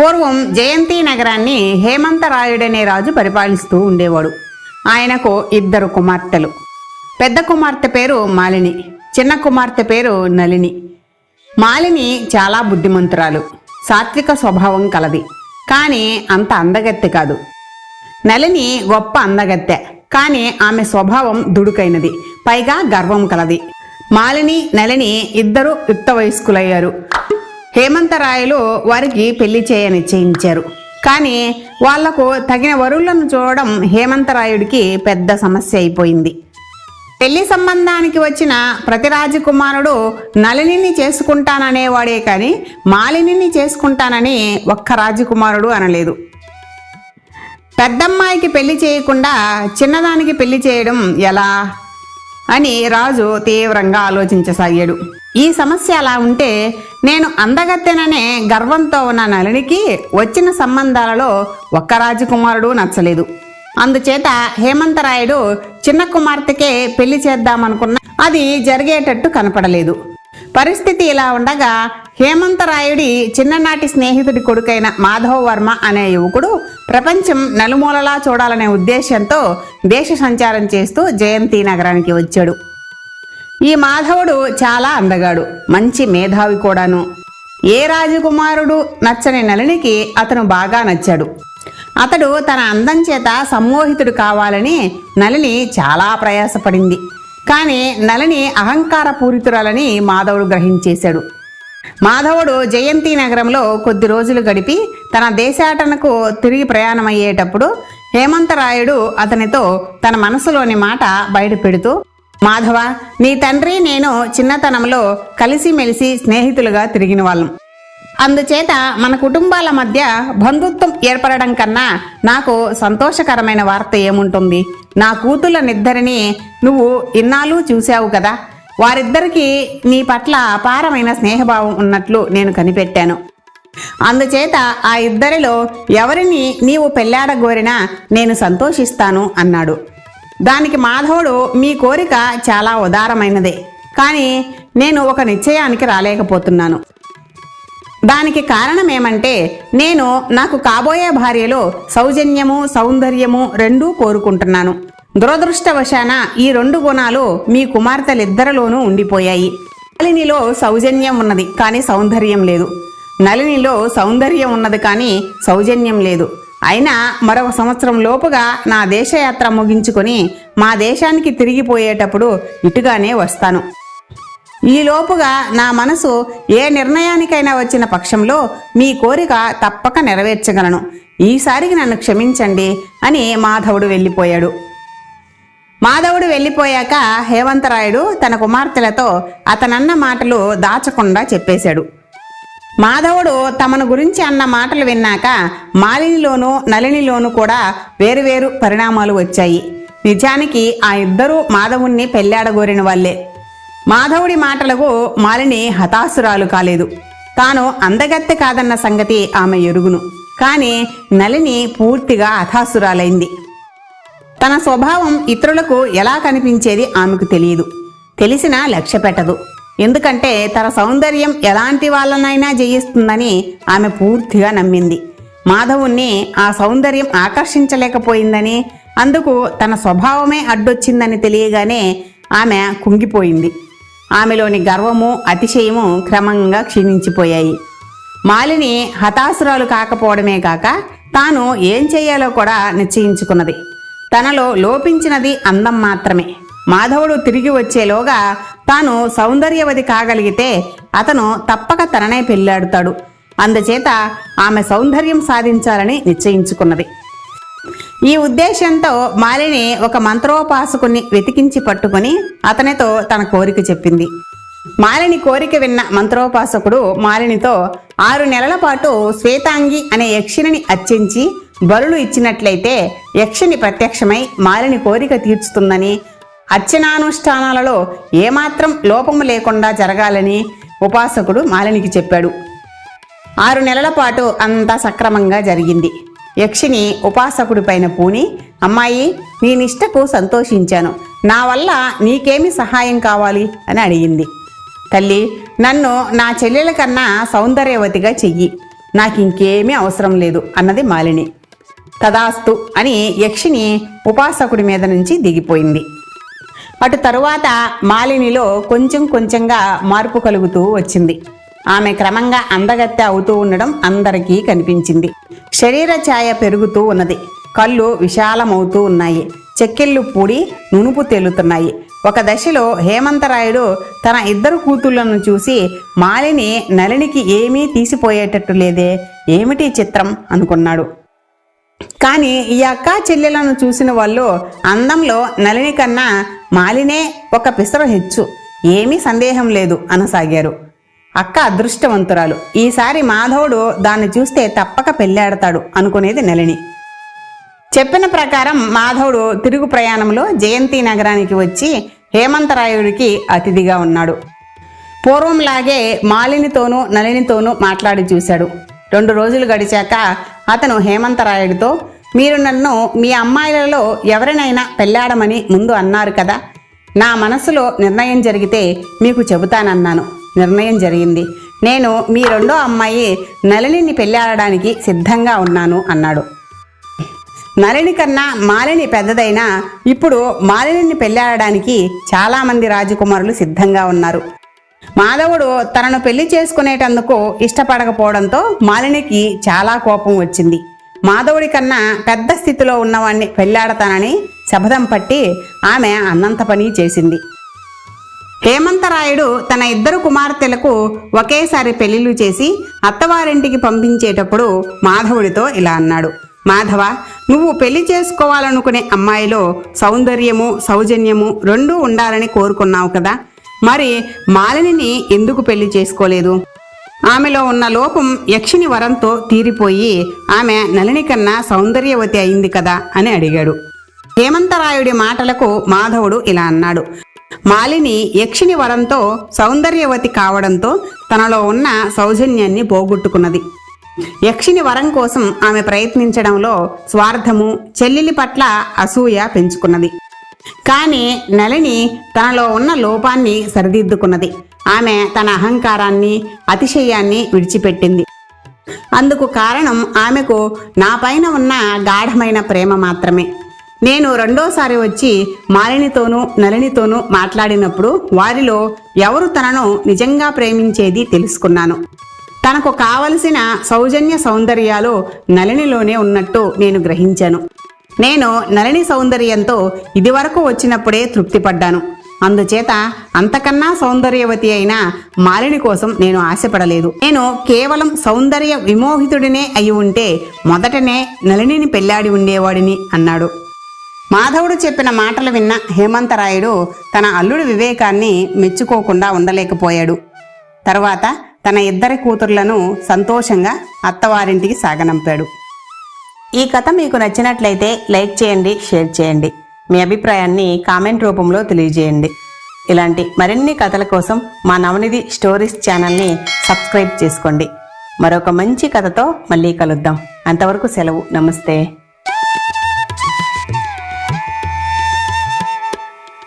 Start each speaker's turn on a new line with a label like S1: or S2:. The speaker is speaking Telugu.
S1: పూర్వం జయంతి నగరాన్ని హేమంతరాయుడనే రాజు పరిపాలిస్తూ ఉండేవాడు. ఆయనకు ఇద్దరు కుమార్తెలు. పెద్ద కుమార్తె పేరు మాలిని చిన్న కుమార్తె పేరు నలిని మాలిని చాలా బుద్ధిమంతురాలు సాత్విక స్వభావం కలది కానీ అంత అందగత్తె కాదు. నలిని గొప్ప అందగత్తె కానీ ఆమె స్వభావం దుడుకైనది పైగా గర్వం కలది. మాలిని నలిని ఇద్దరు యుక్త వయస్కులయ్యారు. హేమంతరాయలు వారికి పెళ్ళి చేయ నిశ్చయించారు. కానీ వాళ్ళకు తగిన వరులను చూడడం హేమంతరాయుడికి పెద్ద సమస్య అయిపోయింది. పెళ్ళి సంబంధానికి వచ్చిన ప్రతి రాజకుమారుడు నలినిని చేసుకుంటాననేవాడే కానీ మాలినిని చేసుకుంటానని ఒక్క రాజకుమారుడు అనలేదు. పెద్దమ్మాయికి పెళ్ళి చేయకుండా చిన్నదానికి పెళ్ళి చేయడం ఎలా? అని రాజు తీవ్రంగా ఆలోచించసాగాడు. ఈ సమస్య అలా ఉంటే నేను అందగత్తెననే గర్వంతో ఉన్న నలినికి వచ్చిన సంబంధాలలో ఒక్క రాజకుమారుడు నచ్చలేదు. అందుచేత హేమంతరాయుడు చిన్న కుమార్తెకే పెళ్ళి చేద్దామనుకున్న అది జరిగేటట్టు కనపడలేదు. పరిస్థితి ఇలా ఉండగా హేమంతరాయుడి చిన్ననాటి స్నేహితుడి కొడుకైన మాధవ వర్మ అనే యువకుడు ప్రపంచం నలుమూలలా చూడాలనే ఉద్దేశంతో దేశ సంచారం చేస్తూ జయంతి నగరానికి వచ్చాడు. ఈ మాధవుడు చాలా అందగాడు మంచి మేధావి కూడాను. ఏ రాజకుమారుడు నచ్చని నలినికి అతను బాగా నచ్చాడు. అతడు తన అందం చేత సమ్మోహితుడు కావాలని నలిని చాలా ప్రయాసపడింది. కానీ నలిని అహంకార పూరితురాలని మాధవుడు గ్రహించేశాడు. మాధవుడు జయంతి నగరంలో కొద్ది రోజులు గడిపి తన దేశాటనకు తిరిగి ప్రయాణమయ్యేటప్పుడు హేమంతరాయుడు అతనితో తన మనసులోని మాట బయట పెడుతూ మాధవ నీ తండ్రి నేను చిన్నతనంలో కలిసిమెలిసి స్నేహితులుగా తిరిగిన వాళ్ళం. అందుచేత మన కుటుంబాల మధ్య బంధుత్వం ఏర్పడడం కన్నా నాకు సంతోషకరమైన వార్త ఏముంటుంది? నా కూతుళ్ళనిద్దరిని నువ్వు ఇన్నాళ్ళు చూశావు కదా? వారిద్దరికీ నీ పట్ల అపారమైన స్నేహభావం ఉన్నట్లు నేను కనిపెట్టాను. అందుచేత ఆ ఇద్దరిలో ఎవరిని నీవు పెళ్ళాడగోరినా నేను సంతోషిస్తాను అన్నాడు. దానికి మాధవుడు మీ కోరిక చాలా ఉదారమైనదే. కానీ నేను ఒక నిశ్చయానికి రాలేకపోతున్నాను. దానికి కారణం ఏమంటే నేను నాకు కాబోయే భార్యలో సౌజన్యము సౌందర్యము రెండూ కోరుకుంటున్నాను. దురదృష్టవశాన ఈ రెండు గుణాలు మీ కుమార్తెలిద్దరిలోనూ ఉండిపోయాయి. నలినిలో సౌజన్యం ఉన్నది కానీ సౌందర్యం లేదు. నలినిలో సౌందర్యం ఉన్నది కానీ సౌజన్యం లేదు. అయినా మరొక సంవత్సరం లోపుగా నా దేశయాత్ర ముగించుకొని మా దేశానికి తిరిగిపోయేటప్పుడు ఇటుగానే వస్తాను. ఈలోపుగా నా మనసు ఏ నిర్ణయానికైనా వచ్చిన పక్షంలో మీ కోరిక తప్పక నెరవేర్చగలను. ఈసారికి నన్ను క్షమించండి అని మాధవుడు వెళ్ళిపోయాడు. మాధవుడు వెళ్ళిపోయాక హేమంతరాయుడు తన కుమార్తెలతో అతనన్న మాటలు దాచకుండా చెప్పేశాడు. మాధవుడు తమను గురించి అన్న మాటలు విన్నాక మాలినిలోనూ నలినిలోనూ కూడా వేరువేరు పరిణామాలు వచ్చాయి. నిజానికి ఆ ఇద్దరూ మాధవుణ్ణి పెళ్ళాడగోరిన వాళ్ళే. మాధవుడి మాటలకు మాలిని హతాసురాలు కాలేదు. తాను అందగత్తె కాదన్న సంగతి ఆమె ఎరుగును. కానీ నలిని పూర్తిగా హతాసురాలైంది తన స్వభావం ఇతరులకు ఎలా కనిపించేది ఆమెకు తెలియదు. తెలిసినా లక్ష్య పెట్టదు. ఎందుకంటే తన సౌందర్యం ఎలాంటి వాళ్ళనైనా జయిస్తుందని ఆమె పూర్తిగా నమ్మింది. మాధవుణ్ణి ఆ సౌందర్యం ఆకర్షించలేకపోయిందని అందుకు తన స్వభావమే అడ్డొచ్చిందని తెలియగానే ఆమె కుంగిపోయింది. ఆమెలోని గర్వము అతిశయము క్రమంగా క్షీణించిపోయాయి. మాలిని హతాసురాలు కాకపోవడమే కాక తాను ఏం చేయాలో కూడా నిశ్చయించుకున్నది. తనలో లోపించినది అందం మాత్రమే. మాధవుడు తిరిగి వచ్చేలోగా తాను సౌందర్యవతి కాగలిగితే అతను తప్పక తననే పెళ్ళాడుతాడు అందుచేత ఆమె సౌందర్యం సాధించాలని నిశ్చయించుకున్నది. ఈ ఉద్దేశంతో మాలిని ఒక మంత్రోపాసకుని వెతికించి పట్టుకుని అతనితో తన కోరిక చెప్పింది. మాలిని కోరిక విన్న మంత్రోపాసకుడు మాలినితో ఆరు నెలల పాటు శ్వేతాంగి అనే యక్షిణిని అర్చించి బలులు ఇచ్చినట్లయితే యక్షిని ప్రత్యక్షమై మాలిని కోరిక తీర్చుతుందని అర్చనానుష్ఠానాలలో ఏమాత్రం లోపము లేకుండా జరగాలని ఉపాసకుడు మాలినికి చెప్పాడు. ఆరు నెలల పాటు అంతా సక్రమంగా జరిగింది. యక్షిని ఉపాసకుడి పైన పూని అమ్మాయి నీ నిష్టకు సంతోషించాను. నా వల్ల నీకేమి సహాయం కావాలి? అని అడిగింది. తల్లి నన్ను నా చెల్లెల కన్నా సౌందర్యవతిగా చెయ్యి. నాకింకేమీ అవసరం లేదు అన్నది మాలిని. తదాస్తు అని యక్షిని ఉపాసకుడి మీద నుంచి దిగిపోయింది. అటు తరువాత మాలినిలో కొంచెం కొంచెంగా మార్పు కలుగుతూ వచ్చింది. ఆమె క్రమంగా అందగత్తె అవుతూ ఉండడం అందరికీ కనిపించింది. శరీర ఛాయ పెరుగుతూ ఉన్నది. కళ్ళు విశాలమవుతూ ఉన్నాయి. చెక్కిళ్ళు పూడి నునుపు తేలుతున్నాయి. ఒక దశలో హేమంతరాయుడు తన ఇద్దరు కూతుళ్ళను చూసి మాలిని నలినికి ఏమీ తీసిపోయేటట్టు లేదే? ఏమిటి చిత్రం? అనుకున్నాడు. కానీ ఈ అక్క చెల్లెలను చూసిన వాళ్ళు అందంలో నలిని కన్నా మాలినే ఒక పిసర హెచ్చు. ఏమీ సందేహం లేదు అనసాగారు. అక్క అదృష్టవంతురాలు. ఈసారి మాధవుడు దాన్ని చూస్తే తప్పక పెళ్ళాడతాడు అనుకునేది నలిని. చెప్పిన ప్రకారం మాధవుడు తిరుగు ప్రయాణంలో జయంతి నగరానికి వచ్చి హేమంతరాయుడికి అతిథిగా ఉన్నాడు. పూర్వంలాగే మాలినితోనూ నలినితోనూ మాట్లాడి చూశాడు. రెండు రోజులు గడిచాక అతను హేమంతరాయుడితో మీరు నన్ను మీ అమ్మాయిలలో ఎవరినైనా పెళ్ళాడమని ముందు అన్నారు కదా? నా మనసులో నిర్ణయం జరిగితే మీకు చెబుతానన్నాను. నిర్ణయం జరిగింది. నేను మీ రెండో అమ్మాయి నలినిని పెళ్ళాడడానికి సిద్ధంగా ఉన్నాను అన్నాడు. నలిని కన్నా మాలిని పెద్దదైనా ఇప్పుడు మాలిని పెళ్ళాడడానికి చాలామంది రాజకుమారులు సిద్ధంగా ఉన్నారు. మాధవుడు తనను పెళ్ళి చేసుకునేటందుకు ఇష్టపడకపోవడంతో మాలినికి చాలా కోపం వచ్చింది. మాధవుడి కన్నా పెద్ద స్థితిలో ఉన్నవాణ్ణి పెళ్ళాడతానని శపథం పట్టి ఆమె అన్నంత పని చేసింది. హేమంతరాయుడు తన ఇద్దరు కుమార్తెలకు ఒకేసారి పెళ్ళిళ్ళు చేసి అత్తవారింటికి పంపించేటప్పుడు మాధవుడితో ఇలా అన్నాడు. మాధవ నువ్వు పెళ్ళి చేసుకోవాలనుకునే అమ్మాయిలో సౌందర్యము సౌజన్యము రెండూ ఉండాలని కోరుకున్నావు కదా. మరి మాలినిని ఎందుకు పెళ్ళి చేసుకోలేదు? ఆమెలో ఉన్న లోపం యక్షిని వరంతో తీరిపోయి ఆమె నలిని కన్నా సౌందర్యవతి అయింది కదా అని అడిగాడు. హేమంతరాయుడి మాటలకు మాధవుడు ఇలా అన్నాడు. మాలిని యక్షిని వరంతో సౌందర్యవతి కావడంతో తనలో ఉన్న సౌజన్యాన్ని పోగొట్టుకున్నది. యక్షిని వరం కోసం ఆమె ప్రయత్నించడంలో స్వార్థము చెల్లెలి పట్ల అసూయ పెంచుకున్నది. కానీ నలిని తనలో ఉన్న లోపాన్ని సరిదిద్దుకున్నది. ఆమె తన అహంకారాన్ని అతిశయాన్ని విడిచిపెట్టింది. అందుకు కారణం ఆమెకు నా పైన ఉన్న గాఢమైన ప్రేమ మాత్రమే. నేను రెండోసారి వచ్చి మాలినితోనూ నలినితోనూ మాట్లాడినప్పుడు వారిలో ఎవరు తనను నిజంగా ప్రేమించేది తెలుసుకున్నాను. తనకు కావలసిన సౌజన్య సౌందర్యాలు నలినిలోనే ఉన్నట్టు నేను గ్రహించాను. నేను నలిని సౌందర్యంతో ఇదివరకు వచ్చినప్పుడే తృప్తిపడ్డాను. అందుచేత అంతకన్నా సౌందర్యవతి అయిన మాలిని కోసం నేను ఆశపడలేదు. నేను కేవలం సౌందర్య విమోహితుడినే అయి ఉంటే మొదటనే నలినిని పెళ్ళాడి ఉండేవాడిని అన్నాడు. మాధవుడు చెప్పిన మాటలు విన్న హేమంతరాయుడు తన అల్లుడి వివేకాన్ని మెచ్చుకోకుండా ఉండలేకపోయాడు. తరువాత తన ఇద్దరి కూతుర్లను సంతోషంగా అత్తవారింటికి సాగనంపాడు. ఈ కథ మీకు నచ్చినట్లయితే లైక్ చేయండి షేర్ చేయండి. మీ అభిప్రాయాన్ని కామెంట్ రూపంలో తెలియజేయండి. ఇలాంటి మరిన్ని కథల కోసం మా నవనిధి స్టోరీస్ ఛానల్ని సబ్స్క్రైబ్ చేసుకోండి. మరొక మంచి కథతో మళ్ళీ కలుద్దాం. అంతవరకు సెలవు. నమస్తే.